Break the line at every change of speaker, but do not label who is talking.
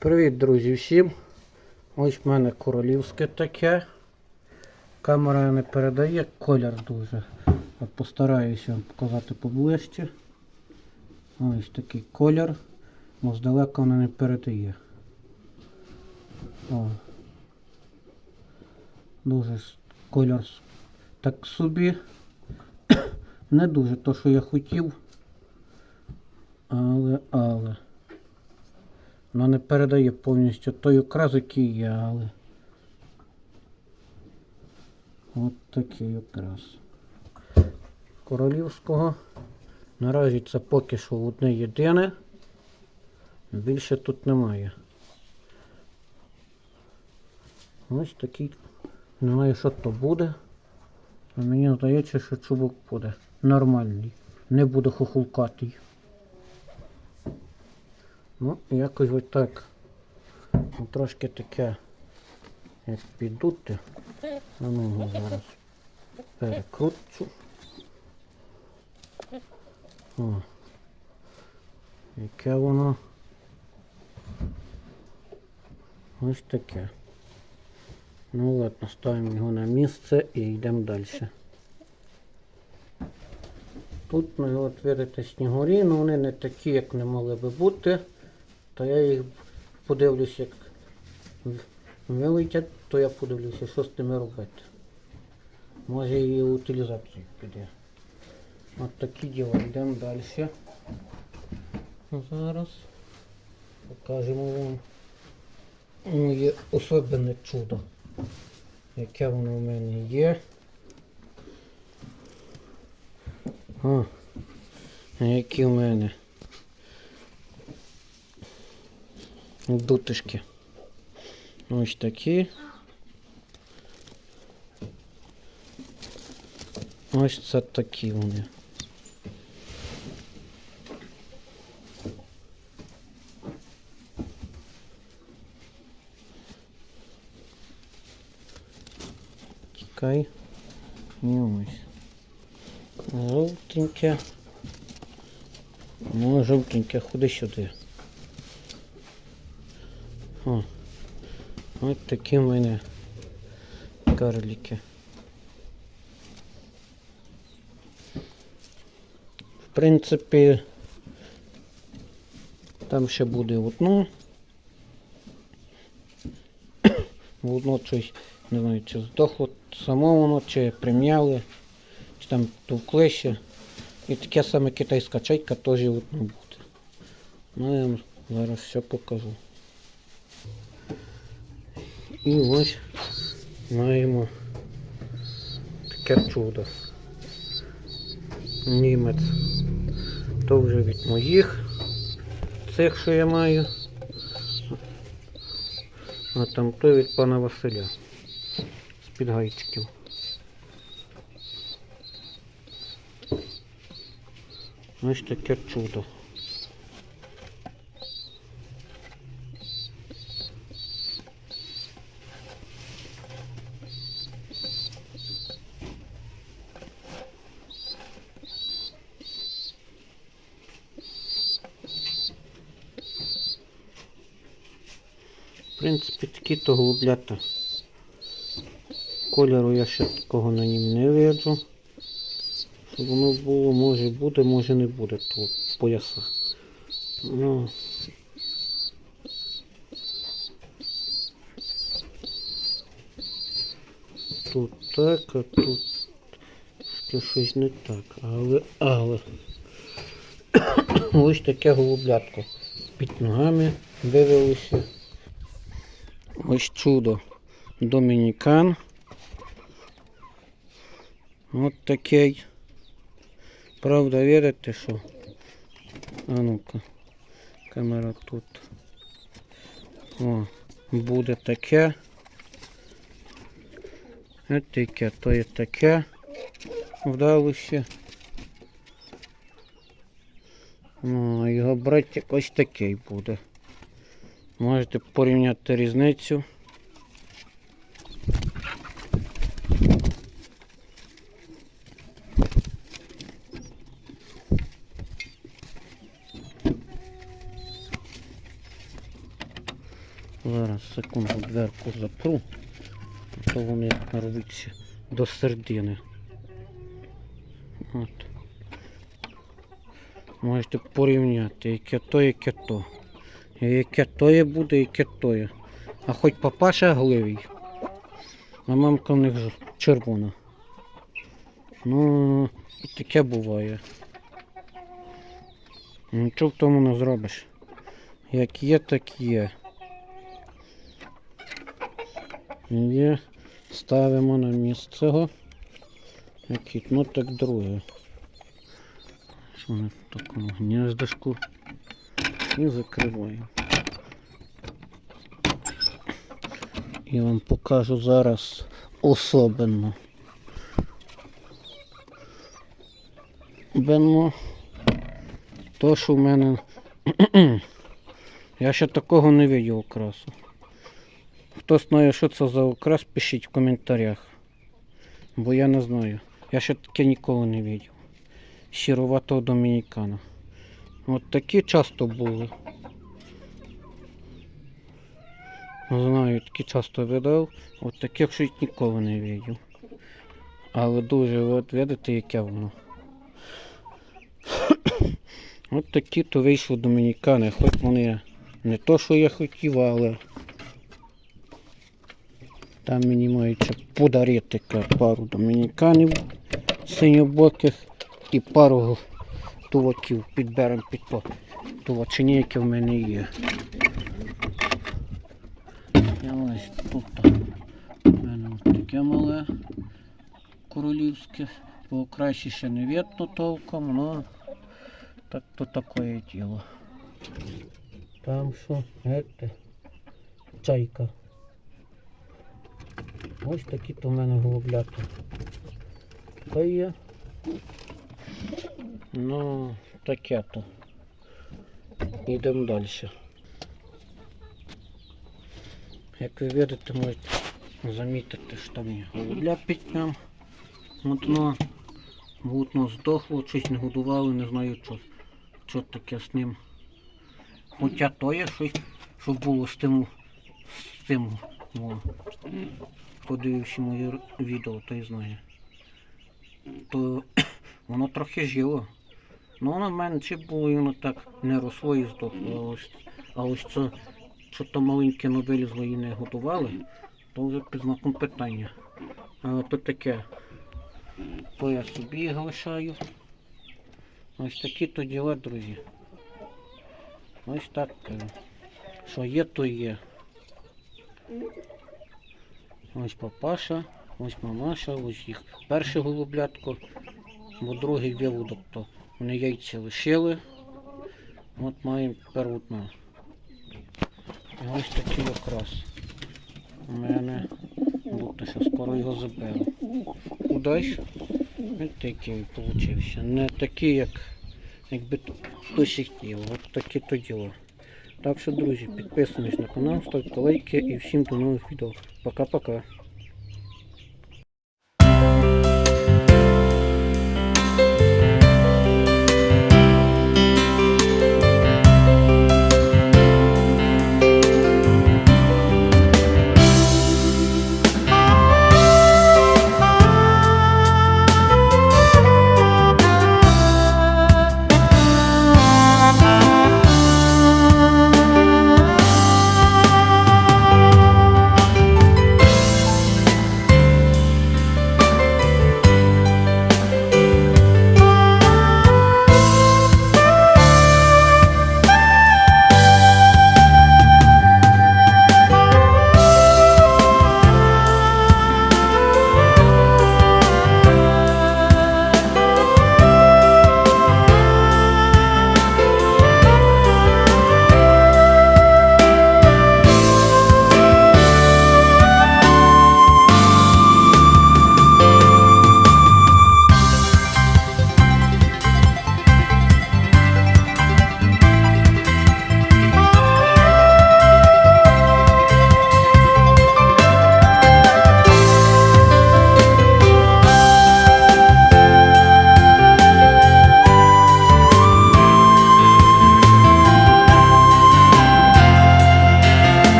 Привіт, друзі, всім. Ось в мене королівське таке. Камера не передає колір дуже. Постараюся вам показати поближче. Ось такий колір. Бо здалека вона не передає. О. Дуже колір так собі. Не дуже то, що я хотів. Але, але. Вона не передає повністю той окрас, який є, але. От такий окрас. Королівського. Наразі це поки що одне єдине. Більше тут немає. Ось такий. Не знаю, що то буде. Мені здається, що чубок буде нормальний. Не буде хохулкатий. Ну, якось ось так. Ну, Трошки таке, як піддути. А ну його зараз перекручу. О. Яке воно. Ось таке. Ну ладно, ставимо його на місце і йдемо далі. Тут ну, от видите снігурі, ну вони не такі, як не могли би бути. То я їх подивлюсь, як вилетять, то я подивлюся, що з ними робити. Може і утилізацію піде. От такі діла. Йдемо далі. Зараз покажемо вам моє особливе чудо, яке воно в мене є. О, які в мене дутишки. Ось такі. Ось це такі вони. Чекай. І ось. Жовтеньке. Ну, жовтеньке, ходи сюди. О. Ось такі в мене карлики. В принципі, там ще буде одно. Одно щось, не знаю, чи здохло само воно, чи прим'яли, чи там товкли ще. І таке саме китайська чайка теж одно буде. Ну, я вам зараз все покажу. І ось маємо таке чудо. Німець. То вже від моїх цих, що я маю. А там то від пана Василя. З-під гайчиків. Ось таке чудо. Принципі, такі то голублята. Кольору я ще такого на нім не виджу. Воно було, може буде, може не буде тут пояса. Ну. Тут так, а тут ще щось не так. Але, але. Ось таке голублятко. Під ногами вивелося. Ось чудо. Домінікан. От такий. Правда, вірите, що? А ну-ка. Камера тут. О, буде таке. Ось таке, то є таке. Вдалося. Ну, а його братик ось такий буде. Можете порівняти різницю. Зараз секунду дверку запру, то вони рвуться до середини. От. Можете порівняти, яке то, яке то. Яке тоє буде, яке тоє. А хоч папаша гливий, а мамка в них червона. Ну, таке буває. Нічого в тому не зробиш. Як є, так є. Є. Ставимо на місце. Ну так друге. Що в такому гніздочку і закриваємо. І вам покажу зараз особенно. Бенно то, що в мене. Я ще такого не видів окрасу. Хто знає, що це за окрас, пишіть в коментарях. Бо я не знаю. Я ще таке ніколи не видів. Щироватого домінікана. От такі часто були. Знаю, такі часто видав. От таких щось ніколи не видів. Але дуже, от видите, яке воно. От такі то вийшли домінікани, хоч вони не то, що я хотів, але там мені мають подарити пару домініканів синьобоких і пару туваків підберемо під по тувачині, які в мене є. І ось тут у мене от таке мале королівське, бо краще ще не видно толком, але так то таке діло. Там що, это, чайка. Ось такі то в мене голублята. Та є. Ну, таке то. Йдемо далі. Як ви видите, можете замітити, що там є голубля під ним. Одно гутно здохло, щось не годували, не знаю що, що таке з ним. Хоча то є щось, що було з тим, з тим, хто моє відео, той знає. То воно трохи жило. Ну воно менше було, і воно так не росло і здохло. А ось, це, що то маленьке не вилізло і не готували, то вже під знаком питання. Але то таке. То я собі залишаю. Ось такі то діла, друзі. Ось так. е, Що є, то є. Ось папаша, ось мамаша, ось їх перше голублятко, бо другий виводок, то вони яйця лишили. От маємо одна. І ось такий якраз. У мене будто що скоро його заберу. Удачі. Ось такий получився. Не такий, як якби хтось і хотів. От такі то діло. Так що, друзі, підписуйтесь на канал, ставте лайки і всім до нових відео. Пока-пока.